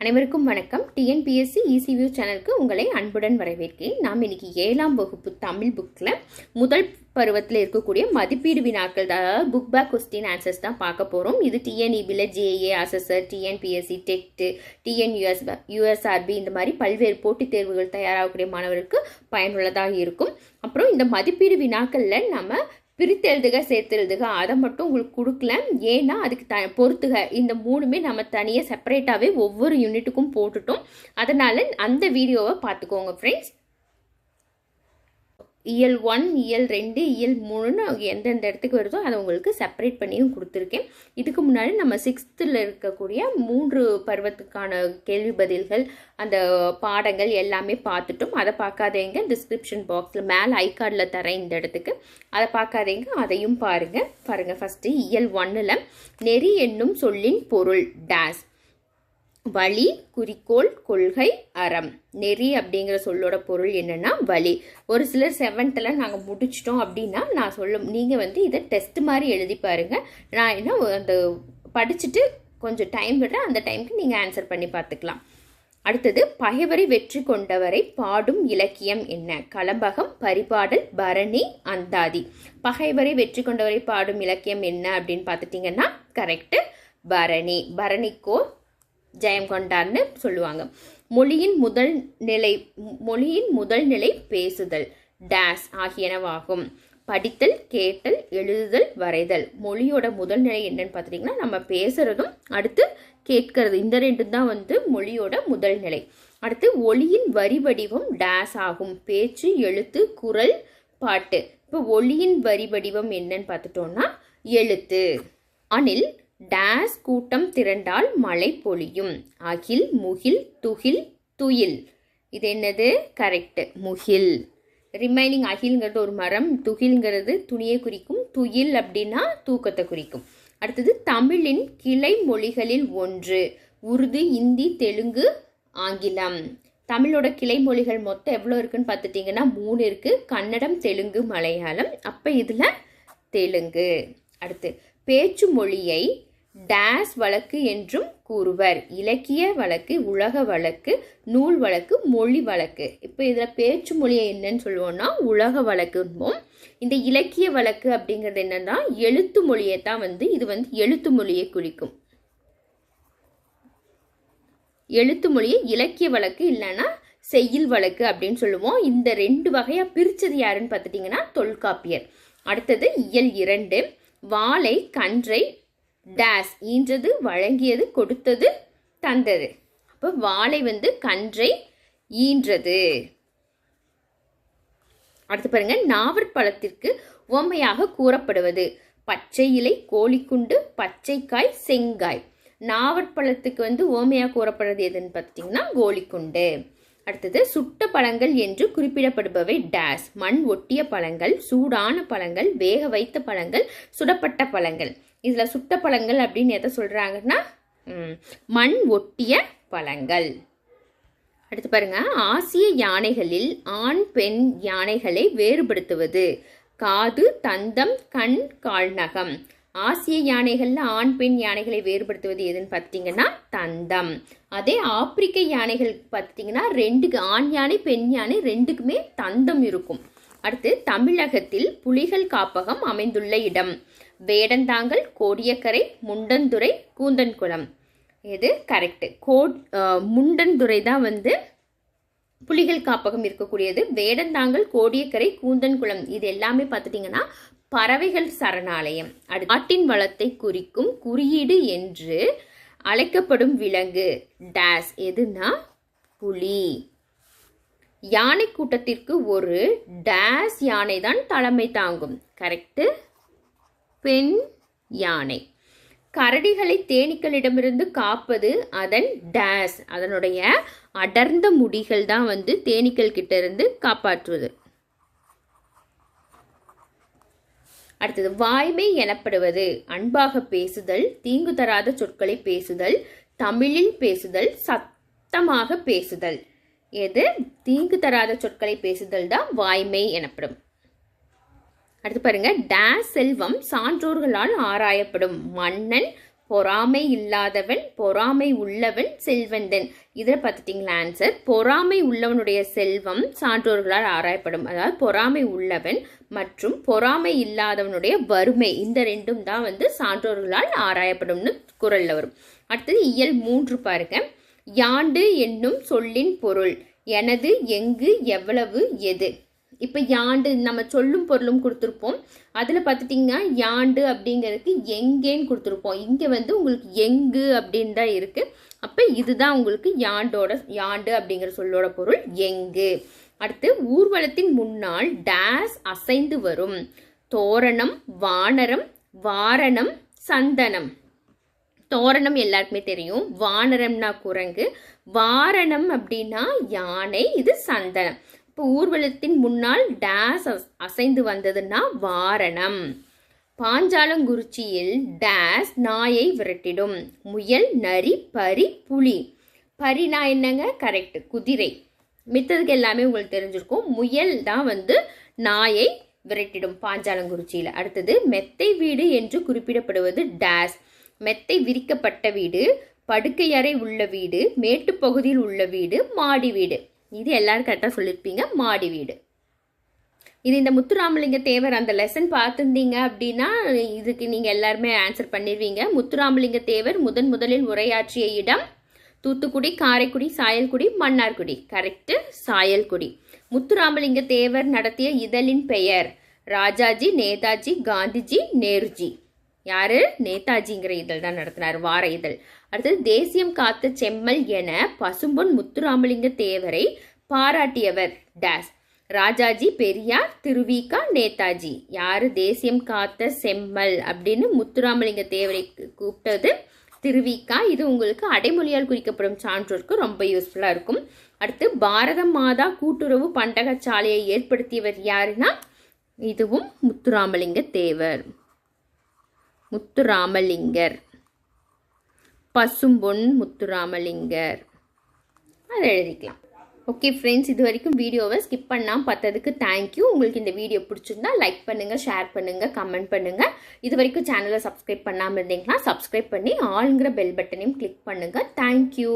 அனைவருக்கும் வணக்கம். டிஎன்பிஎஸ்சி இசிவியூ சேனலுக்கு உங்களை அன்புடன் வரவேற்கிறேன். நாம் இன்னைக்கு ஏழாம் வகுப்பு தமிழ் புக்கில் முதல் பருவத்தில் இருக்கக்கூடிய மதிப்பீடு வினாக்கள் அதாவது புக் பேக் கொஸ்டின் ஆன்சர்ஸ் தான் பார்க்க போகிறோம் இது டிஎன்இபியில் ஜேஏ அசஸ்ஆர் டிஎன்பிஎஸ்சி டெக்ட் டிஎன்யூஎஸ் யூஎஸ்ஆர்பி இந்த மாதிரி பல்வேறு போட்டித் தேர்வுகள் தயாராகக்கூடிய மாணவருக்கு பயனுள்ளதாக இருக்கும். அப்புறம் இந்த மதிப்பீடு வினாக்களில் நம்ம பிரித்தெழுதுக சேர்த்தெழுதுக. அதை மட்டும் உங்களுக்கு கொடுக்கல. ஏன்னா அதுக்கு த பொறுத்துக. இந்த மூணுமே நம்ம தனியாக செப்பரேட்டாகவே ஒவ்வொரு யூனிட்டுக்கும் போட்டுட்டோம். அதனால் அந்த வீடியோவை பார்த்துக்கோங்க ஃப்ரெண்ட்ஸ் இயல் ஒன் இயல் ரெண்டு இயல் மூணுன்னு எந்தெந்த இடத்துக்கு வருதோ அதை உங்களுக்கு செப்பரேட் பண்ணியும் கொடுத்துருக்கேன். இதுக்கு முன்னாடி நம்ம சிக்ஸ்த்தில் இருக்கக்கூடிய மூன்று பருவத்துக்கான கேள்வி பதில்கள் அந்த பாடங்கள் எல்லாமே பார்த்துட்டோம். அதை பார்க்காதீங்க டிஸ்கிரிப்ஷன் பாக்ஸில் மேலே ஐகார்டில் தரேன் இந்த இடத்துக்கு. அதை பார்க்காதீங்க அதையும் பாருங்கள் பாருங்கள் ஃபஸ்ட்டு இயல் ஒன்னில் நெறி என்னும் சொல்லின் பொருள் டேஸ் வழி குறிக்கோள் கொள்கை அறம். நெறி அப்படிங்கிற சொல்லோட பொருள் என்னென்னா வழி ஒரு சிலர் செவன்த்தில் நாங்கள் முடிச்சிட்டோம் அப்படின்னா நான் சொல்ல நீங்கள் வந்து இதை டெஸ்ட் மாதிரி எழுதி பாருங்கள் நான் என்ன அந்த படிச்சுட்டு கொஞ்சம் டைம் விடுறேன் அந்த டைமுக்கு நீங்கள் ஆன்சர் பண்ணி பார்த்துக்கலாம். அடுத்தது பகைவரை வெற்றி கொண்டவரை பாடும் இலக்கியம் என்ன? கலம்பகம் பரிபாடல் பரணி அந்தாதி. பகைவரை வெற்றி கொண்டவரை பாடும் இலக்கியம் என்ன அப்படின்னு பார்த்துட்டிங்கன்னா கரெக்டு பரணி. பரணிக்கோ ஜெயம் கொண்டார்னு சொல்லுவாங்க. மொழியின் முதல் நிலை மொழியின் முதல் நிலை பேசுதல் டேஸ் ஆகியனவாகும். படித்தல் கேட்டல் எழுதுதல் வரைதல். மொழியோட முதல் நிலை என்னன்னு பார்த்துட்டிங்கன்னா நம்ம பேசுகிறதும் அடுத்து கேட்கறது. இந்த ரெண்டு தான் வந்து மொழியோட முதல் நிலை. அடுத்து ஒளியின் வரி வடிவம் டேஸ் ஆகும். பேச்சு எழுத்து குரல் பாட்டு. இப்போ ஒளியின் வரி வடிவம் என்னன்னு பார்த்துட்டோம்னா எழுத்து. அணில் டேஸ் கூட்டம் திரண்டால் மழை பொழியும். அகில் முகில் துகில் துயில். இது என்னது? கரெக்டு முகில். ரிமைனிங் அகில்ங்கிறது ஒரு மரம். துகில்ங்கிறது துணியை குறிக்கும். துயில் அப்படின்னா தூக்கத்தை குறிக்கும். அடுத்தது தமிழின் கிளை மொழிகளில் ஒன்று. உருது இந்தி தெலுங்கு ஆங்கிலம். தமிழோட கிளை மொழிகள் மொத்தம் எவ்வளோ இருக்குன்னு பார்த்துட்டிங்கன்னா மூணு இருக்குது கன்னடம் தெலுங்கு மலையாளம். அப்போ இதில் தெலுங்கு. அடுத்து பேச்சு மொழியை டேஸ் வழக்கு என்றும் கூறுவர். இலக்கிய வழக்கு உலக வழக்கு நூல் வழக்கு மொழி வழக்கு. இப்போ இதில் பேச்சு மொழியை என்னன்னு சொல்லுவோம்னா உலக வழக்கும்போம் இந்த இலக்கிய வழக்கு அப்படிங்கிறது என்னன்னா எழுத்து மொழியை தான் வந்து இது வந்து எழுத்து மொழியை குறிக்கும். எழுத்து மொழியை இலக்கிய வழக்கு இல்லைன்னா செய்யில் வழக்கு அப்படின்னு சொல்லுவோம். இந்த ரெண்டு வகையாக பிரித்தது யாருன்னு பார்த்துட்டிங்கன்னா தொல்காப்பியர். அடுத்தது இயல் இரண்டு. வாழை கன்றை டேஸ் ஈன்றது வழங்கியது கொடுத்தது தந்தது. அப்போ வாழை வந்து கன்றை ஈன்றது. அடுத்து பாருங்க நாவற்பழத்திற்கு உவமையாக கூறப்படுவது பச்சை இலை கோழிக்குண்டு பச்சைக்காய் செங்காய். நாவற்பழத்துக்கு வந்து ஓமையாக கூறப்படுறது எதுன்னு பார்த்தீங்கன்னா கோழிக்குண்டு. அடுத்தது சுட்ட பழங்கள் என்று குறிப்பிடப்படுபவை டேஸ் மண் ஒட்டிய பழங்கள் சூடான பழங்கள் வேக வைத்த பழங்கள் சுடப்பட்ட பழங்கள். இதில் சுட்ட பழங்கள் அப்படின்னு எதை சொல்கிறாங்கன்னா மண் ஒட்டிய பழங்கள். அடுத்து பாருங்க ஆசிய யானைகளில் ஆண் பெண் யானைகளை வேறுபடுத்துவது. காது தந்தம் கண் கால்நகம் ஆசிய யானைகளில் ஆண் பெண் யானைகளை வேறுபடுத்துவது எதுன்னு பார்த்தீங்கன்னா தந்தம். அதே ஆப்பிரிக்க யானைகள் பார்த்தீங்கன்னா ரெண்டுக்கு ஆண் யானை பெண் யானை ரெண்டுக்குமே தந்தம் இருக்கும். அடுத்து தமிழகத்தில் புலிகள் காப்பகம் அமைந்துள்ள இடம். வேடந்தாங்கல் கோடியக்கரை முண்டந்துறை கூந்தன்குளம். இது கரெக்டு கோ முண்டந்துறை தான் வந்து புலிகள் காப்பகம் இருக்கக்கூடியது. வேடந்தாங்கல் கோடியக்கரை கூந்தன்குளம் இது எல்லாமே பார்த்துட்டிங்கன்னா பறவைகள் சரணாலயம். அது நாட்டின் வளத்தை குறிக்கும் குறியீடு என்று அழைக்கப்படும் விலங்கு. டேஸ் எதுனா புலி. யானை கூட்டத்திற்கு ஒரு டேஸ் யானை தான் தலைமை தாங்கும். கரெக்டு பெண் யானை. கரடிகளை தேனீக்களிடமிருந்து காப்பது அதன் டேஸ் அதனுடைய அடர்ந்த முடிகள் தான் வந்து தேனீக்கள் கிட்ட இருந்து காப்பாற்றுவது. அடுத்தது வாய்மை எனப்படுவது அன்பாக பேசுதல் தீங்கு தராத சொற்களை பேசுதல் தமிழில் பேசுதல் சத்தமாக பேசுதல். எது? தீங்கு தராத சொற்களை பேசுதல் தான் வாய்மை எனப்படும். அடுத்து பாருங்க டே செல்வம் சான்றோர்களால் ஆராயப்படும். மன்னன் பொறாமை இல்லாதவன் பொறாமை உள்ளவன் செல்வந்தன். இதில் பார்த்துட்டிங்களா ஆன்சர் பொறாமை உள்ளவனுடைய செல்வம் சான்றோர்களால் ஆராயப்படும். அதாவது பொறாமை உள்ளவன் மற்றும் பொறாமை இல்லாதவனுடைய வறுமை இந்த ரெண்டும் தான் வந்து சான்றோர்களால் ஆராயப்படும்னு குரல்ல வரும். அடுத்தது இயல் மூன்று பாருங்க. யாண்டு என்னும் சொல்லின் பொருள் எனது எங்கு எவ்வளவு எது? இப்போ யாண்டு நம்ம சொல்லும் பொருளும் கொடுத்துருப்போம். அதில் பார்த்துட்டிங்கன்னா யாண்டு அப்படிங்கிறதுக்கு எங்கேன்னு கொடுத்துருப்போம். இங்கே வந்து உங்களுக்கு எங்கு அப்படின்னு தான் இருக்குது அப்போ இதுதான் உங்களுக்கு யாண்டோட யாண்டு அப்படிங்கிற சொல்லோட பொருள் எங்கு. அடுத்து ஊர்வலத்தின் முன்னால் டேஸ் அசைந்து வரும். தோரணம் வானரம் வாரணம் சந்தனம். தோரணம் எல்லாருக்குமே தெரியும். வானரம்னா குரங்கு. வாரணம் அப்படின்னா யானை இது சந்தனம். இப்போ ஊர்வலத்தின் முன்னால் டேஸ் அஸ்- அசைந்து வந்ததுன்னா வாரணம். பாஞ்சாலங்குறிச்சியில் டேஸ் நாயை விரட்டிடும். முயல் நரி பரி புலி. பரினா என்னங்க? கரெக்ட் குதிரை. மித்ததுக்கு எல்லாமே உங்களுக்கு தெரிஞ்சிருக்கும். முயல் தான் வந்து நாயை விரட்டிடும் பாஞ்சாலங்குறிச்சியில். அடுத்தது மெத்தை வீடு என்று குறிப்பிடப்படுவது டேஸ். மெத்தை விரிக்கப்பட்ட வீடு படுக்கை அறை உள்ள வீடு மேட்டுப்பகுதியில் உள்ள வீடு மாடி வீடு. இது எல்லாரும் கரெக்டாக சொல்லியிருப்பீங்க மாடி வீடு. இது இந்த முத்துராமலிங்க தேவர் அந்த லெசன் பார்த்துருந்தீங்க அப்படின்னா இதுக்கு நீங்கள் எல்லாருமே ஆன்சர் பண்ணிடுவீங்க முத்துராமலிங்க தேவர் முதன் முதலில் உரையாற்றிய இடம் தூத்துக்குடி காரைக்குடி சாயல்குடி மன்னார்குடி. கரெக்டு சாயல்குடி. முத்துராமலிங்க தேவர் நடத்திய இதழின் பெயர் ராஜாஜி நேதாஜி காந்திஜி நேருஜி. யாரு? நேதாஜிங்கிற இதழ் தான் நடத்தினார் வார இதழ். அடுத்தது தேசியம் காத்த செம்மல் என பசும்பொன் முத்துராமலிங்க தேவரை பாராட்டியவர் டேஸ். ராஜாஜி பெரியார் திருவிகா நேதாஜி. யாரு? தேசியம் காத்த செம்மல் அப்படின்னு முத்துராமலிங்க தேவரை கூப்பிட்டது திருவிகா. இது உங்களுக்கு அடைமொழியால் குறிக்கப்படும் சான்றோருக்கு ரொம்ப யூஸ்ஃபுல்லாக இருக்கும். அடுத்து பாரத மாதா கூட்டுறவு பண்டகச்சாலையை ஏற்படுத்தியவர் யாருன்னா? இதுவும் முத்துராமலிங்க தேவர். முத்துராமலிங்கர். பசும்பொன் முத்துராமலிங்கர். அதை எழுதிக்கலாம். ஓகே ஃப்ரெண்ட்ஸ் இது வரைக்கும் வீடியோவை ஸ்கிப் பண்ணாமல் பார்த்ததுக்கு தேங்க்யூ உங்களுக்கு இந்த வீடியோ பிடிச்சிருந்தா லைக் பண்ணுங்கள் ஷேர் பண்ணுங்கள் கமெண்ட் பண்ணுங்கள் இது வரைக்கும் சேனலை சப்ஸ்கிரைப் பண்ணாமல் இருந்தீங்கன்னா சப்ஸ்கிரைப் பண்ணி ஆளுங்கிற பெல் பட்டனையும் கிளிக் பண்ணுங்கள் தேங்க்யூ